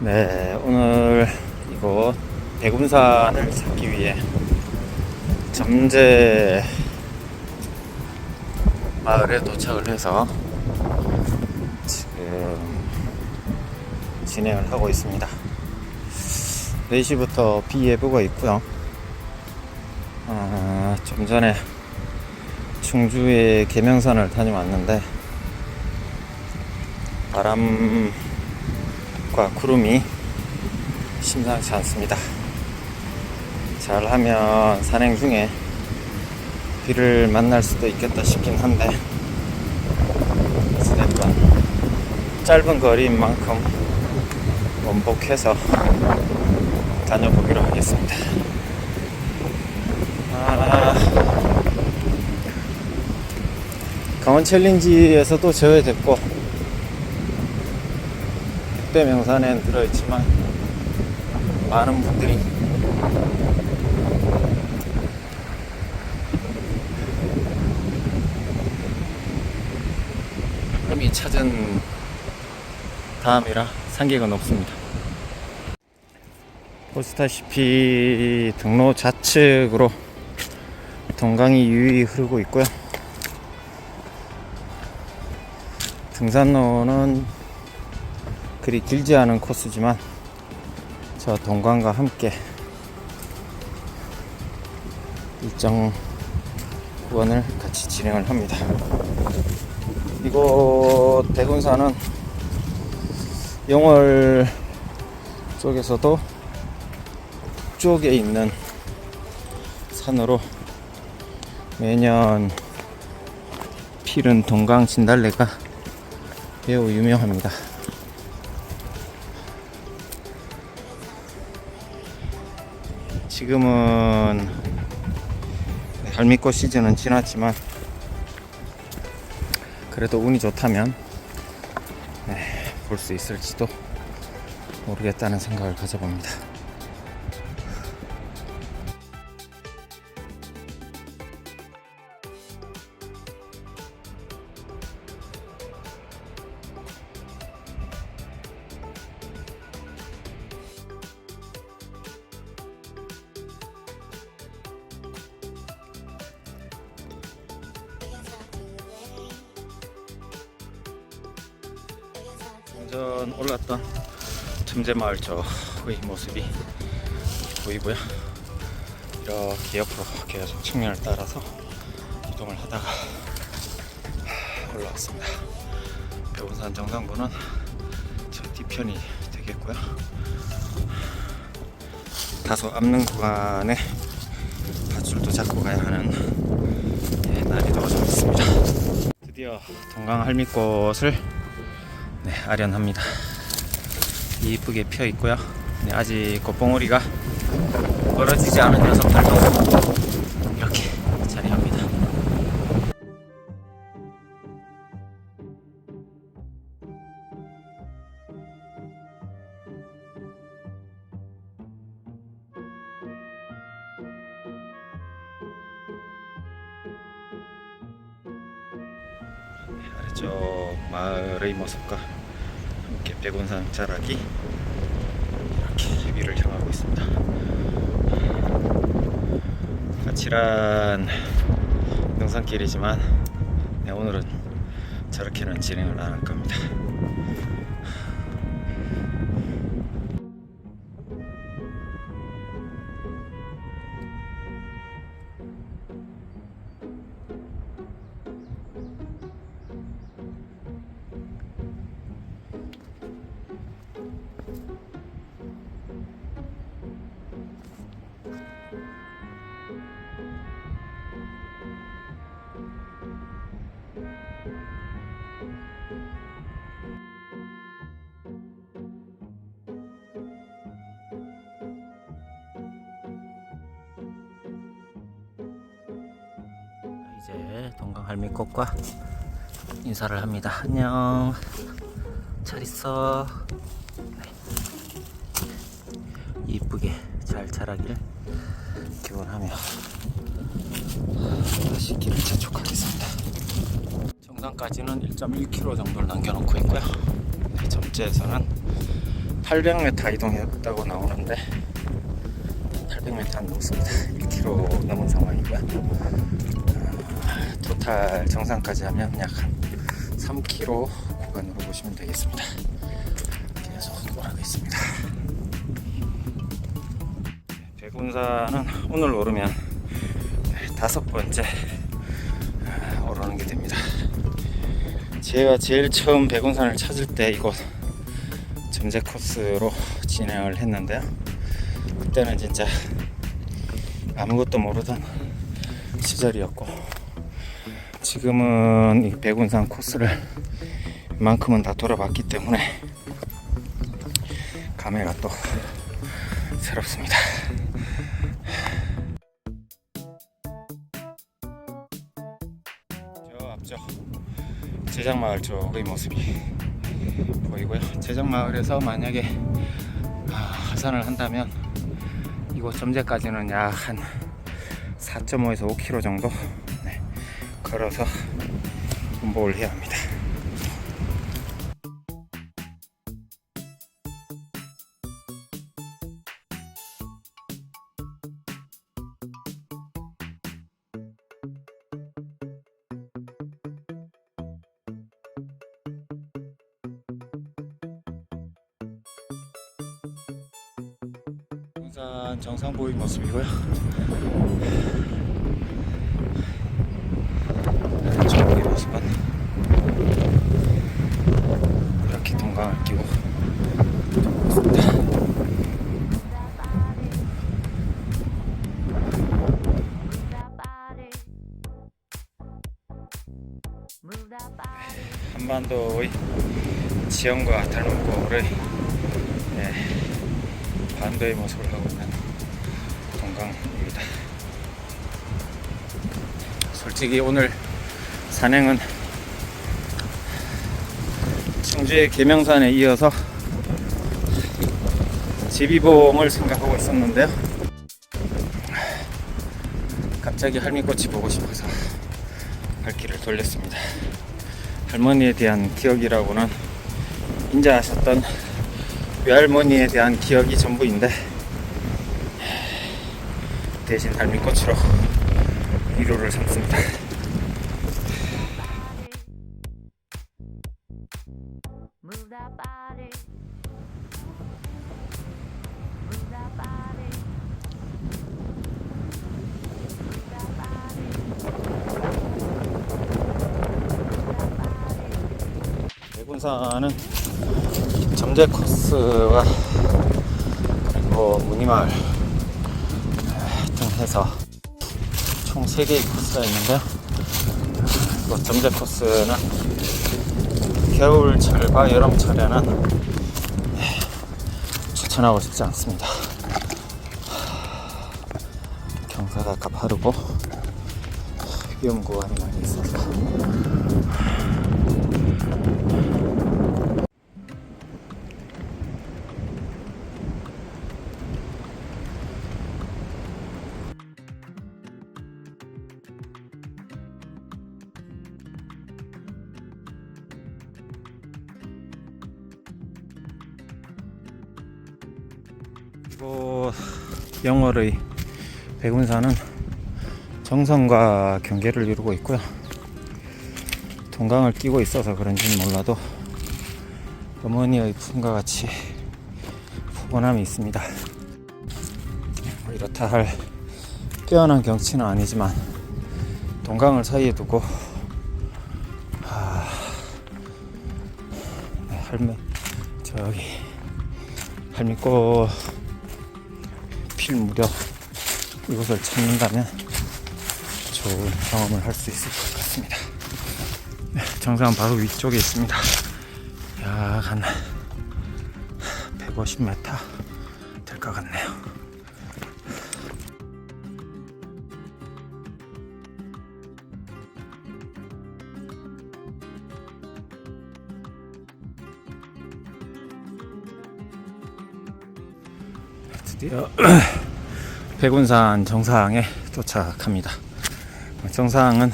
네, 오늘 이곳 대군산을 찾기 위해 점제 마을에 도착을 해서 지금 진행을 하고 있습니다. 4시부터 비 예보가 있고요. 아, 좀 전에 충주의 계명산을 다녀왔는데 바람 과 구름이 심상치 않습니다. 잘하면 산행 중에 비를 만날 수도 있겠다 싶긴 한데 어쨌든 짧은 거리인 만큼 원복해서 다녀보기로 하겠습니다. 아, 강원 챌린지에서도 제외됐고 국대 명산엔 들어있지만 많은 분들이 이미 찾은 다음이라 산객은 없습니다. 보시다시피 등로 좌측으로 동강이 유유히 흐르고 있고요. 등산로는 그리 길지 않은 코스지만 저 동강과 함께 일정 구간을 같이 진행을 합니다. 이곳 대군산은 영월 쪽에서도 북쪽에 있는 산으로 매년 필은 동강 진달래가 매우 유명합니다. 지금은 달미꽃 시즌은 지났지만 그래도 운이 좋다면 네, 볼수 있을지도 모르겠다는 생각을 가져봅니다. 전 올랐던 틈제마을 저의 모습이 보이고요. 이렇게 옆으로 계속 측면을 따라서 이동을 하다가 올라왔습니다. 배운산 정상부는 저 뒤편이 되겠고요. 다소 앞는 구간에 밧줄도 잡고 가야 하는 예, 난이도가 좀 있습니다. 드디어 동강 할미꽃을 네, 아련합니다. 이쁘게 피어 있고요. 네, 아직 꽃봉오리가 벌어지지 않은 녀석들도 이렇게 자리합니다. 아래쪽 마을의 모습과 백운산 자락이 이렇게 위를 향하고 있습니다. 아찔한 등산길이지만 네, 오늘은 저렇게는 진행을 안 할 겁니다. 이제 동강 할미꽃과 인사를 합니다. 안녕. 잘 있어. 네. 이쁘게 잘 자라길 기원하며 다시 길을 재촉하겠습니다. 정상까지는 1.1km 정도를 남겨놓고 있고요. 네, 점째에서는 800m 이동했다고 나오는데 800m는 넘습니다. 1km 넘은 상황이고요. 어, 토탈 정상까지 하면 약한 3km 구간으로 보시면 되겠습니다. 계속 돌아가 있습니다. 백운산은 오늘 오르면 다섯 번째 아, 오르는 게 됩니다. 제가 제일 처음 백운산을 찾을 때 이곳 점제 코스로 진행을 했는데요. 그때는 진짜 아무것도 모르던 시절이었고 지금은 이 백운산 코스를 만큼은 다 돌아봤기 때문에 감회가 또 새롭습니다. 제장마을 쪽의 모습이 보이고요. 제장마을에서 만약에 아, 하산을 한다면 이곳 점제까지는 약 한 4.5에서 5km 정도 네, 걸어서 운복을 해야 합니다. 산 정상 보인 모습이고요. 저기 모습은 이렇게 동강을 끼고. 한반도의 지형과 닮은 꼴의 예, 반도의 모습을 하고 있는 동강입니다. 솔직히 오늘 산행은 청주의 계명산에 이어서 지비봉을 생각하고 있었는데요. 갑자기 할미꽃이 보고 싶어서 발길을 돌렸습니다. 할머니에 대한 기억이라고는 인자하셨던 외할머니에 대한 기억이 전부인데 대신 할미꽃으로 위로를 삼습니다. 대군산은 점제 코스와 그리고 무늬마을 등 해서 총 3개의 코스가 있는데요. 그 점제 코스는 겨울철과 여름철에는 추천하고 싶지 않습니다. 경사가 가파르고 위험 구간이 많이 있어서 이곳 영월의 백운산은 정선과 경계를 이루고 있고요. 동강을 끼고 있어서 그런지는 몰라도 어머니의 품과 같이 포근함이 있습니다. 뭐 이렇다 할 뛰어난 경치는 아니지만 동강을 사이에 두고 아, 네, 할매 저기 할미꽃 필 무렵 이곳을 찾는다면 좋은 경험을 할 수 있을 것 같습니다. 네, 정상 바로 위쪽에 있습니다. 약 한 150m 될 것 같네요. 드디어 백운산 정상에 도착합니다. 정상은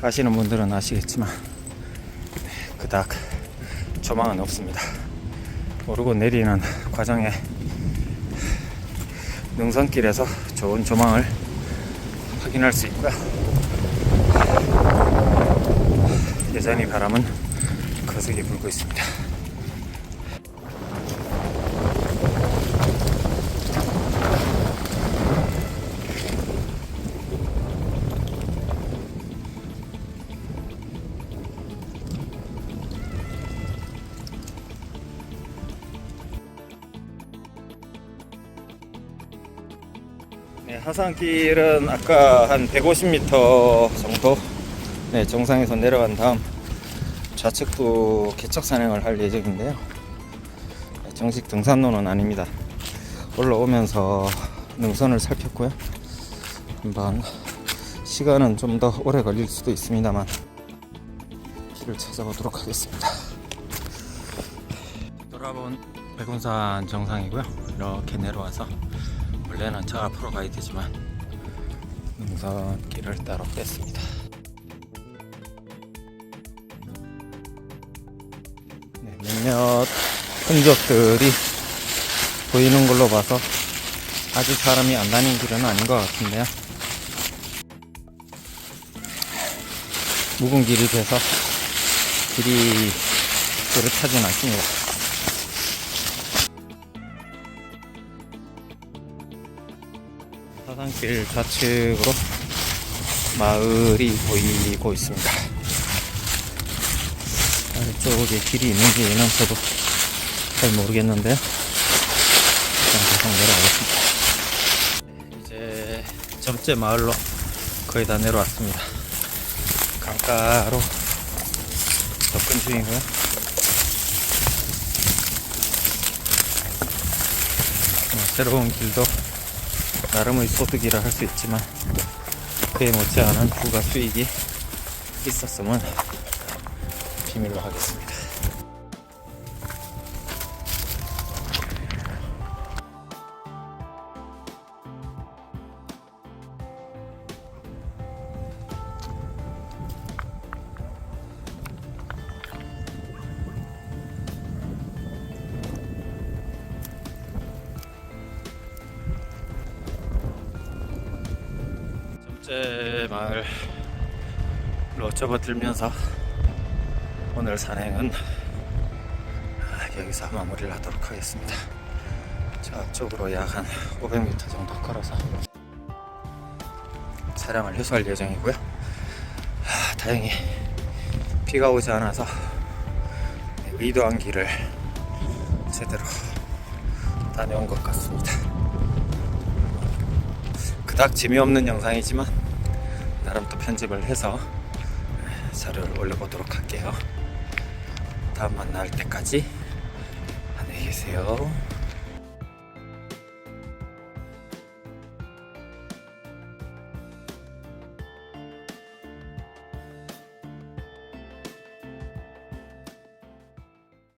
아시는 분들은 아시겠지만 그닥 조망은 없습니다. 오르고 내리는 과정에 능선길에서 좋은 조망을 확인할 수 있고요. 여전히 바람은 거세게 불고 있습니다. 네, 하산길은 아까 한 150m 정도 네, 정상에서 내려간 다음 좌측도 개척 산행을 할 예정인데요. 네, 정식 등산로는 아닙니다. 올라오면서 능선을 살폈고요. 한번 시간은 좀 더 오래 걸릴 수도 있습니다만 길을 찾아보도록 하겠습니다. 돌아본 백운산 정상이고요. 이렇게 내려와서 원래는 저 앞으로 가야 되지만 능선길을 따로 뺐습니다. 네, 몇몇 흔적들이 보이는 걸로 봐서 아직 사람이 안 다닌 길은 아닌 것 같은데요. 묵은 길이 돼서 길이 그렇다진 않습니다. 산길 좌측으로 마을이 보이고 있습니다. 아래쪽에 길이 있는지는 저도 잘 모르겠는데요. 일단 계속 내려가겠습니다. 이제 점째 마을로 거의 다 내려왔습니다. 강가로 접근 중이고요. 어, 새로운 길도 나름의 소득이라 할 수 있지만 그에 못지않은 부가 수익이 있었음은 비밀로 하겠습니다. 점째 마을로 접어들면서 오늘 산행은 아, 여기서 마무리를 하도록 하겠습니다. 저쪽으로 약 한 500m 정도 걸어서 차량을 회수할 예정이고요. 아, 다행히 비가 오지 않아서 의도한 길을 제대로 다녀온 것 같습니다. 그닥 재미없는 영상이지만 나름 또 편집을 해서 자료를 올려보도록 할게요. 다음 만날 때까지 안녕히 계세요.